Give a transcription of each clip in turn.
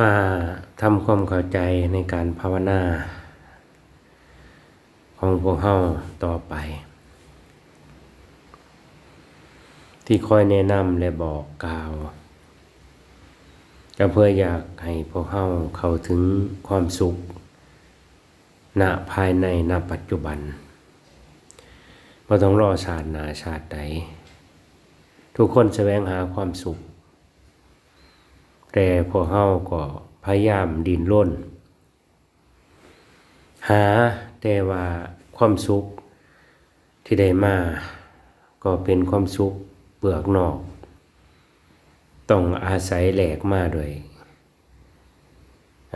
มาทำความเข้าใจในการภาวนา ของพวกเฮาต่อไป ที่คอยแนะนำและบอกกล่าวก็เพื่ออยากให้พวกเฮาเข้าถึงความสุขณภายในณปัจจุบันบ่ต้องรอชาติหนาชาติใดทุกคนแสวงหาความสุข แต่พวกเฮาก็พยายามดินรนหาแต่ว่าความสุขที่ได้มา ก็เป็นความสุขเปลือกนอก ต้องอาศัยแหลกมาด้วย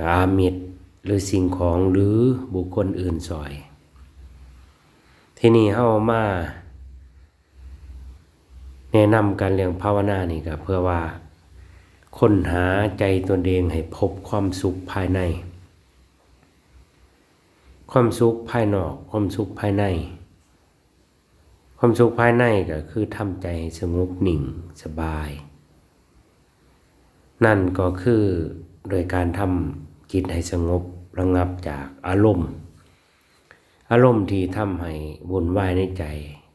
อามิตรหรือสิ่งของหรือบุคคลอื่นซอย ที่นี่เฮามาแนะนำการเรียงภาวนานี่ก็เพื่อว่า ค้นหาใจตนเองให้พบความสุขภายใน ความสุขภายนอกความสุขภายใน ความสุขภายในก็คือทำใจสงบหนิ่งสบาย นั่นก็คือโดยการทำจิตให้สงบระงับจากอารมณ์ อารมณ์ที่ทำให้วุ่นวายในใจ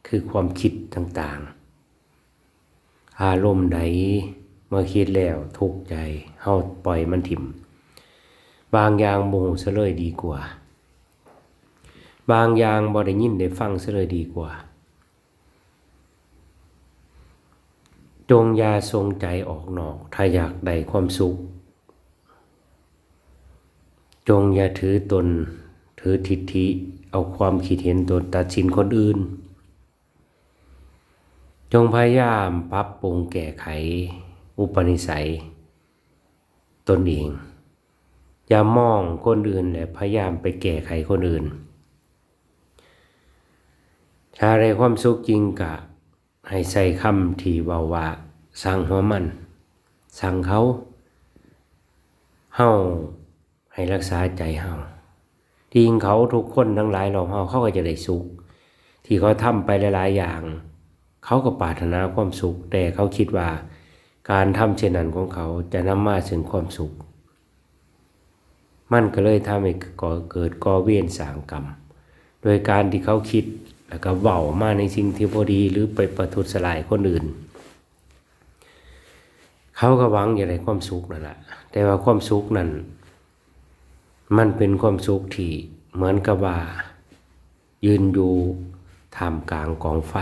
คือความคิดต่างๆ อารมณ์ใด เมื่อคิดแล้วทุกข์ใจเฮาปล่อยมันถิ่ม บางอย่างโมโหเสยเลยดีกว่า บางอย่างบ่ได้ยินได้ฟังเสยเลยดีกว่า จงอย่าทรงใจออกนอก ถ้าอยากได้ความสุข จงอย่าถือตน ถือทิฏฐิเอาความคิดเห็นตนตัดสินคนอื่น จงพยายามปรับปรุงแก้ไข อุปนิสัย ตนเอง อย่ามองคนอื่นและพยายามไปแก้ไขคนอื่น ถ้าได้ความสุขจริงกะ ให้ใส่คำที่เบาว่าสั่งหัวมัน สั่งเขาเฮาให้รักษาใจเฮาที่จริงเขาทุกคนทั้งหลายเราเฮาเขาก็จะได้สุข ที่เขาทำไปหลายๆอย่าง เขาก็ปรารถนาความสุข แต่เขาคิดว่า การทำเช่นนั้นของเขาจะนำมาถึงความสุข มันก็เลยทำให้ก่อเกิดก่อเวียนสางกรรม โดยการที่เขาคิดแล้วก็เว้ามาในสิ่งที่พอดีหรือไปประทุษร้ายคนอื่น เขาก็หวังอย่างไรความสุขนั่นแหละแต่ว่าความสุขนั้นมันเป็นความสุขที่เหมือนกับว่า ยืนอยู่ท่ามกลางกองไฟ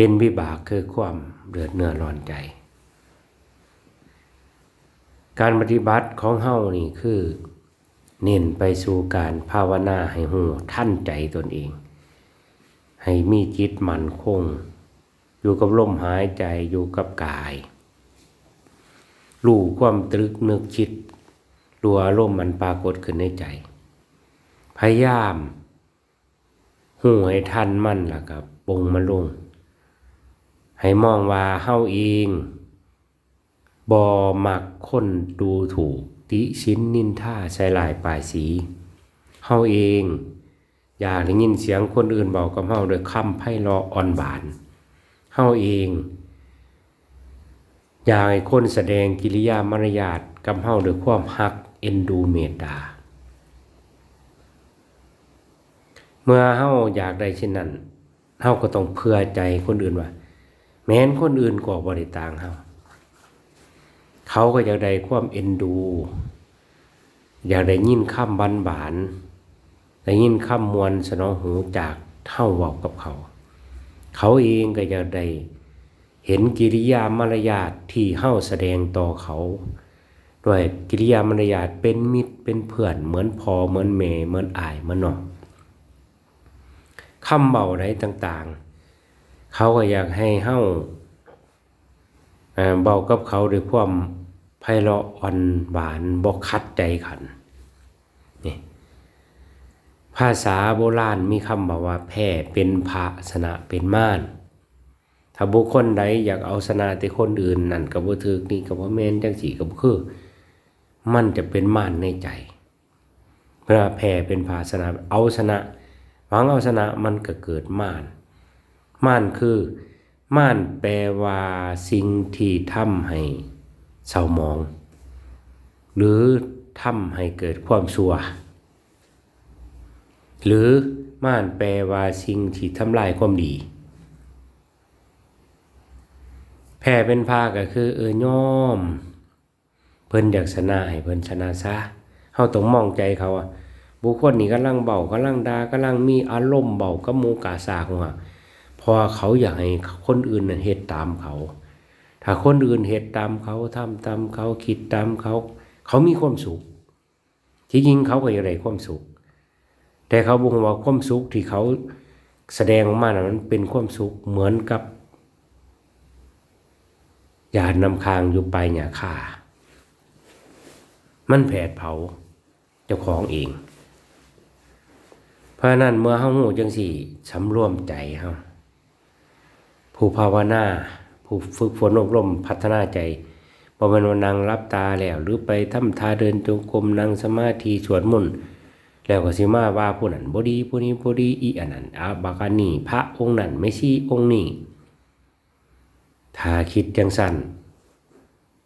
เป็นวิบากคือความเดือดเนื้อร้อนใจ การปฏิบัติของเฮานี่คือ เน้นไปสู่การภาวนาให้หูท่านใจตนเอง ให้มีจิตมั่นคง อยู่กับลมหายใจอยู่กับกายรู้ความตรึกนึกคิดรัวอารมมันปรากฏขึ้นในใจ พยายามหูให้ทันมั่นล่ะครับปงมันลง ให้มองว่าเฮาเองบ่มักคนดูถูกติชินนินท่าใส่ลายปลายสีเฮาเอง อยากได้ยินเสียงคนอื่นบอกกับเฮาโดยคำไพเราะอ่อนหวานเฮาเอง อยากให้คนแสดงกิริยามารยาทกับเฮาด้วยความฮักเอ็นดูเมตตาเมื่อเฮาอยากได้เช่นนั้นเฮาก็ต้องเพื่อใจคนอื่นว่า แม้นคนอื่นก็บ่ได้ต่างเฮาเขาก็อยากได้ความเอ็นดู อยากได้ยินข้ามบันบานได้ยินข้ามมวลสนองหูจากเท่าเวากับเขา เขาเองก็อยากได้เห็นกิริยามารยาทที่เฮ้าแสดงต่อเขาด้วยกิริยามารยาทเป็นมิตรเป็นเพื่อนเหมือนพอเหมือนเมเหมือนอายเหมือนน้องคำเบาใดต่างๆ เขาก็อยากให้เฮ้าเบากับเขาด้วยความไพเราะอ่อนหวานบกคัดใจขันนี่ภาษาโบราณมีคำบอกว่าแพ้เป็นภาสนะเป็นม่าน ถ้าบุคคลใดอยากเอาสนะแต่คนอื่นนั่นกับบ่ถึกนี่กับว่าแม่นจังสีกับคือ มันจะเป็นม่านในใจเพื่อแพ้เป็นภาสนะเอาชนะหวังเอาชนะมันก็เกิดม่าน ม่านคือ ม่านแปลว่าสิ่งที่ทำให้เศร้าหมอง หรือทำให้เกิดความสัวหรือม่านแปลว่าสิ่งที่ทำลายความดีแพ้เป็นภาก็คือเออย่อม เพิ่นอยากชนะให้เพิ่นชนะซะเฮาต้องมองใจเขาอะบุคคลนี้กำลังเบากำลังดากำลังมีอารมณ์เบากับมูกาสาของอะเพ ราะเขาอยากให้คนอื่นเฮ็ดตามเขา ถ้าคนอื่นเฮ็ดตามเขาทำตามเขาคิดตามเขา เขามีความสุข ที่จริงเขาก็อยากได้ความสุข แต่เขาบอกว่าความสุขที่เขาแสดงออกมานะมันเป็นความสุขเหมือนกับยานนำคางอยู่ไปหยาค่า มันแผดเผาเจ้าของเอง เพราะฉะนั้นเมื่อเฮาหูจังสี่สำรวมใจเฮา ผู้ภาวนาผู้ฝึกฝนอบรมพัฒนาใจบ่แม่นว่านั่งรับตาแล้ว หรือไปทำท่าเดินจงกรมนั่งสมาธิสวดมนต์แล้วก็สิมาว่าผู้นั้นบดีผู้นี้บดีอีอันนั้นอาบักอันนี้พระองค์นั้นไม่ใช่องค์นี้ถ้าคิดจังสั่น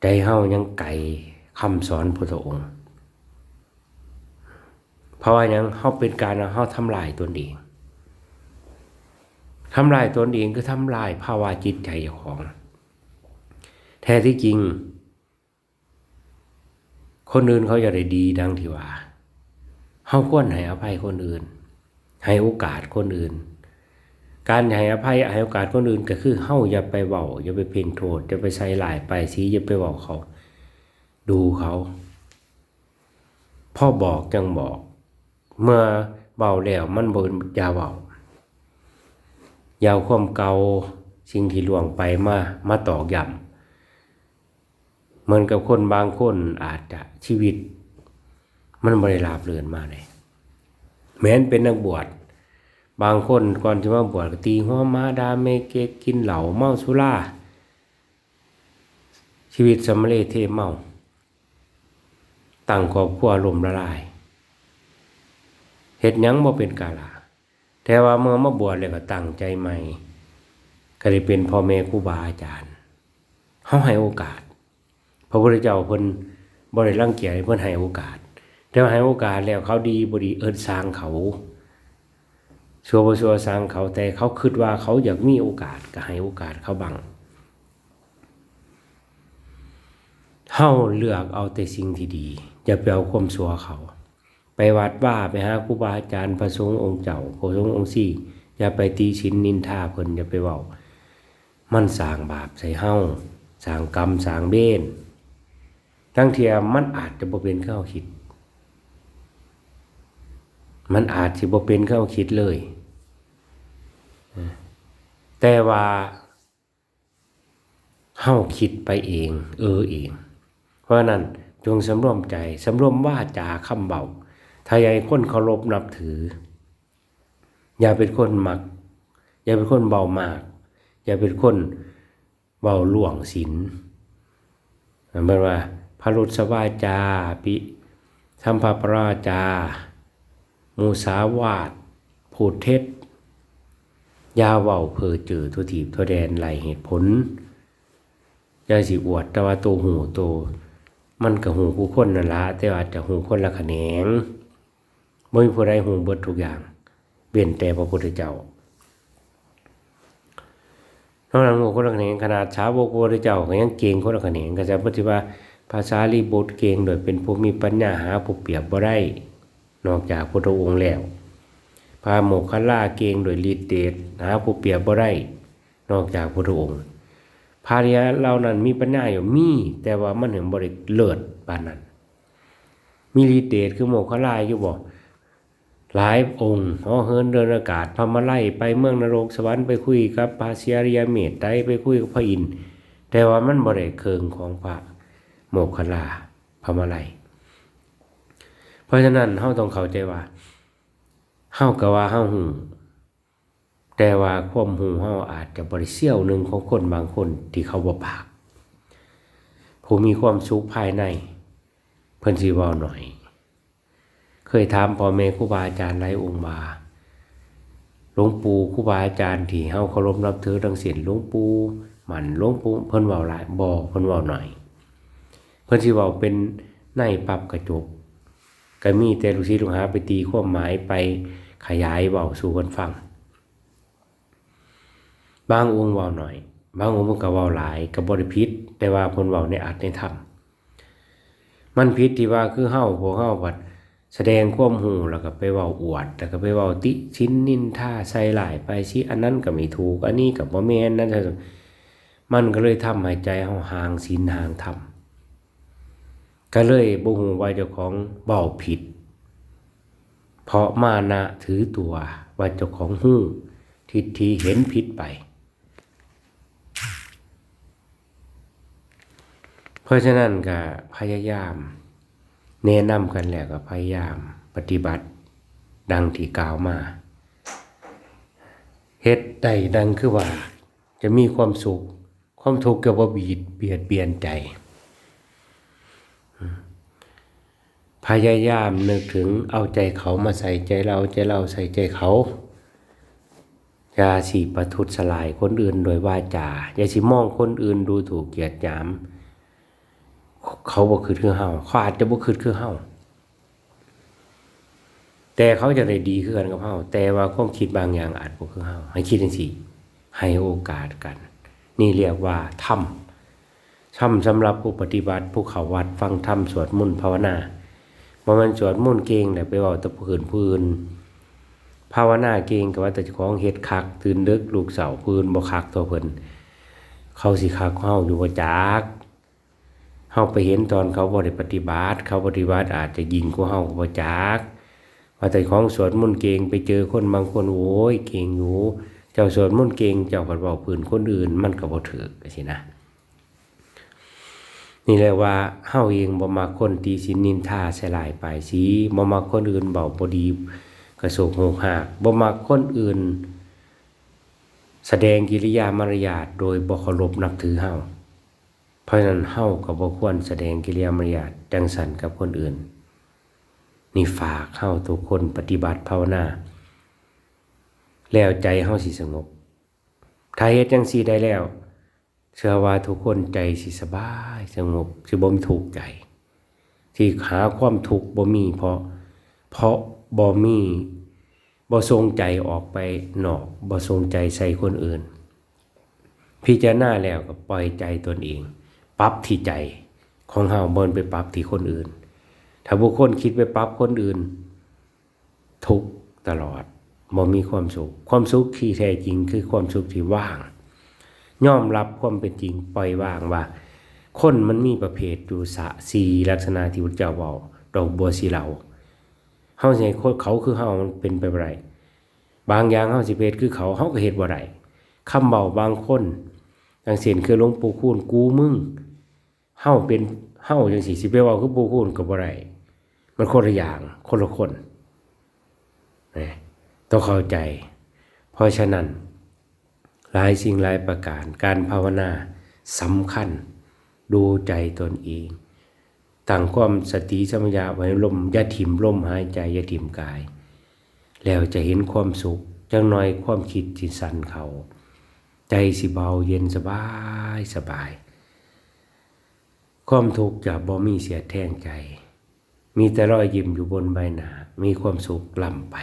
ใจเฮายังไกลคำสอนพุทธองค์ เพราะว่ายังเฮาเป็นการเฮาทำลายตนเอง ทำลายตนเองคือทำลายภาวะจิตใจของ แท้ที่จริง คนอื่นเขาอยากได้ดีดังที่ว่าเฮาควรให้อภัยคนอื่น ให้โอกาสคนอื่น การให้อภัยให้โอกาสคนอื่นก็คือเฮาอย่าไปเว้าอย่าไปเพ่งโทษอย่าไปใส่หลายไปสีอย่าไปเว้าเขา ดูเขาพ่อบอกจังบอก เมื่อเบาแล้วมันบ่อย่าเว้า ยาวความเก่าสิ่งที่ล่วงไปมามาตอกย้ำเหมือนกับคนบางคนอาจจะชีวิต มันบริลาบเรือนมาเลยแม้นเป็นนักบวชบางคนก่อนจะมาบวชก็ตีหัวมาดาเมเกกินเหล้าเมาสุราชีวิตสำเรเทเมาตั้งครอบครัวลมละลายเฮ็ดยังบ่เป็นกาลา แต่ว่าเมื่อมาบวชแล้วก็ตั้งใจใหม่ ก็ได้เป็นพ่อแม่ครูบาอาจารย์เฮาให้โอกาส พระพุทธเจ้าเพิ่นบ่ได้รังเกียจให้เพิ่นให้โอกาส แต่ว่าให้โอกาสแล้วเขาดีบ่ดีเอิ้นสร้างเขาชัวบชัวสร้างเขาแต่เขาคิดว่าเขาอยากมีโอกาสก็ให้โอกาสเขาบังเฮาเลือกเอาแต่สิ่งที่ดีอย่าไปเอาความชัวเขา ไปวัดว่าไปหาครูบาอาจารย์พระสงฆ์องค์เจ้าพระสงฆ์องค์สี่อย่าไปตีชินนินทาเพิ่นอย่าไปเว้ามันสร้างบาปใส่เฮาสร้างกรรมสร้างเบนทั้งเทียมันอาจจะบ่เป็นเข้าคิด มันอาจสิบ่เป็นเข้าคิดเลย แต่ว่าเฮาคิดไปเอง เออเอง เพราะนั้นจงสำรวมใจสำรวมว่าจาคำเบา ให้คนเคารพนับถือ อย่าเป็นคนมัก อย่าเป็นคนเบามาก อย่าเป็นคนเบาหลวงศีลหมายว่าพระรุษวาจาปิธรรมภปราจา มูสาวาทพูดเท็จยาเว้าเพอเจือทุทีบทุแดนไหลเหตุผลยาสิอวดแต่ว่าตัวหูตัวมันกับหูผู้คนนั่นละแต่ว่าจะหูคนละแขนง ไม่มีผู้ใดหูเบิดทุกอย่างเว้นแต่พระพุทธเจ้านอกนั้นหูคนละแขนงขนาดชาวกพระพุทธเจ้าก็ยังเก่งคนละแขนงก็จะปฏิว่าภาษาลีบุตรเก่งโดยเป็นผู้มีปัญญาหาผู้เปรียบบ่ได้นอกจากพุทธองค์แล้วพาโมกขล่าเก่งโดยฤทธิเดชหาผู้เปรียบบ่ได้นอกจากพุทธองค์ภาริยเรานั้นมีปัญญาอยู่มี แต่ว่ามันถึงบริเลิศปานนั้นมีฤทธิเดชคือโมกขล่าอยู่บ่ หลายองค์อ๋อเฮินเดินอากาศพามาไล่ไปเมืองนรกสวรรค์ไปคุยกับพระเสียริยเมตไตไปคุยกับพระอินทร์แต่ว่ามันบริเคิงของพระโมกขลาพามาไล่เพราะฉะนั้นเฮาต้องเข้าใจว่าเฮาก็ว่าเฮาหูแต่ว่าความหูเฮาอาจจะบริเซี่ยวหนึ่งของคนบางคนที่เขาบ่ปาก ผู้มีความสุขภายในเพิ่นสิเว้าหน่อย เคยถามพ่อแม่ครูบาอาจารย์หลายองค์มาหลวงปู่ครูบาอาจารย์ที่เฮาเคารพนับถือทั้งสิ้นหลวงปู่หมันหลวงปู่เพิ่นเว้าหลายบ่เพิ่นเว้าหน่อย เพิ่นสิเว้าเป็นในปรับกระจกก็มีแต่ลูกศิษย์ลูกหาไปตีความหมายไปขยายเว้าสู่คนฟัง บางองค์เว้าหน่อย บางองค์มันก็เว้าหลายก็บ่ได้ผิดแต่ว่าเพิ่นเว้าในอัตในธรรมมันผิดที่ว่าคือเฮาพวกเฮาบัด แสดงความรู้แล้วก็ไปเว้าอวด แล้วก็ไปเว้าติชิ้นนินท่าใส่หลายไปสิอันนั้นก็ไม่ถูก อันนี้ก็บ่แม่นนั่นมันก็เลยทำให้ใจเฮาห่างศีลห่างธรรมก็เลยบ่ฮู้ว่าเจ้าของเว้าผิด เพราะมานะถือตัวว่าเจ้าของฮู้ทิฏฐิเห็นผิดไปเพราะฉะนั้นก็พยายาม แนะนำกันแล้วก็พยายามปฏิบัติดังที่กล่าวมาเฮ็ดได้ดังคือว่า จะมีความสุข ความทุกข์ก็บ่บีดเบียดเบียนใจ พยายามนึกถึงเอาใจเขามาใส่ใจเราใจเราใส่ใจเขาอย่าสิประทุษลายคนอื่นโดยวาจาอย่าสิมองคนอื่นดูถูกเกียดหยาม เขาบ่คือคือเฮาเขาอาจจะบ่คือคือเฮาแต่เขาจะได้ดีคือกันกับเฮาแต่ว่าความคิดบางอย่างอาจบ่คือเฮาให้คิดจังซี่ให้โอกาสกัน นี่เรียกว่าธรรมธรรมสำหรับผู้ปฏิบัติผู้เขาวัดฟังธรรมสวดมนต์ภาวนาบ่ม่นสวดมนต์เก่งแล้วไปเว้าแตะผู้อื่นผู้อื่นภาวนาเก่งก็ว่าแต่เจ้าของเฮ็ดคัก ตื่นดึกลูกเสาพื้นบ่คักตัวเพิ่นเขาสิคักเฮาอยู่บ่จัก เฮาไปเห็นตอนเขาบ่ได้ปฏิบัติ เขาปฏิบัติอาจจะยิงกว่าเฮาก็บ่จักว่าแต่ของสวดมนต์เก่งไปเจอคนบางคนโอ้ยเก่งอยู่เจ้าสวดมนต์เก่งเจ้าก็เว้าพื้นคนอื่น มันก็บ่ถูกจังซี่นะ นี่แหละว่าเฮาเองบ่มักคนตีสินนินทาใส่ลายปลายสีบ่มักคนอื่นเว้าบ่ดีกระโศกโหกหากบ่มักคนอื่น แสดงกิริยามารยาทโดยบ่เคารพนับถือเฮา ราะฉะนั้นเฮาก็บ่ควรแสดงกิริยามารยาทจังสันกับคนอื่น นี่ฝากเฮาทุกคนปฏิบัติภาวนา แล้วใจเฮาสิสงบ ถ้าเฮ็ดจังซี่ได้แล้ว เชื่อว่าทุกคนใจสิสบายสงบสิบ่มีทุกข์ใจ ที่หาความทุกข์บ่มีเพราะเพราะบ่มีบ่ทรงใจออกไปนอกบ่ทรงใจใส่คนอื่น พิจารณาแล้วก็ปล่อยใจตนเอง ปรับที่ใจของเฮาบ่ไปปรับที่คนอื่น ถ้าบุคคลคิดไปปรับคนอื่น ทุกตลอดบ่มีความสุข ความสุขที่แท้จริงคือความสุขที่ว่างยอมรับความเป็นจริงปล่อยวางว่า คนมันมีประเภทอยู่สะสีลักษณะที่พระเจ้าเว้าดอกบัวสีเหลาเฮาสิให้คนเขาคือเฮามันเป็นไปบ่ได้บางอย่างเฮาสิเฮ็ดคือเขาเฮาก็เฮ็ดบ่ได้คำเว้าบางคนจังเช่นคือหลวงปู่คูณกูมึง เฮาเป็นเฮาจังซี่สิไปเว้าคือปู่คูณก็บ่ได้มันคนละอย่างคนละคนนะต้องเข้าใจ เพราะฉะนั้น หลายสิ่งหลายประการ การภาวนาสำคัญ ดูใจตนเองตั้งความสติสมัญญาไว้ลมอย่าถิ่มลมหายใจอย่าถิ่มกาย แล้วจะเห็นความสุขจังหน่อยความคิดสิสันเขา ใจสิเบาเย็นสบายสบาย ความทุกข์จะบ่มีเสียแท่งใจ มีแต่รอยยิ้มอยู่บนใบหน้ามีความสุขล่ำไป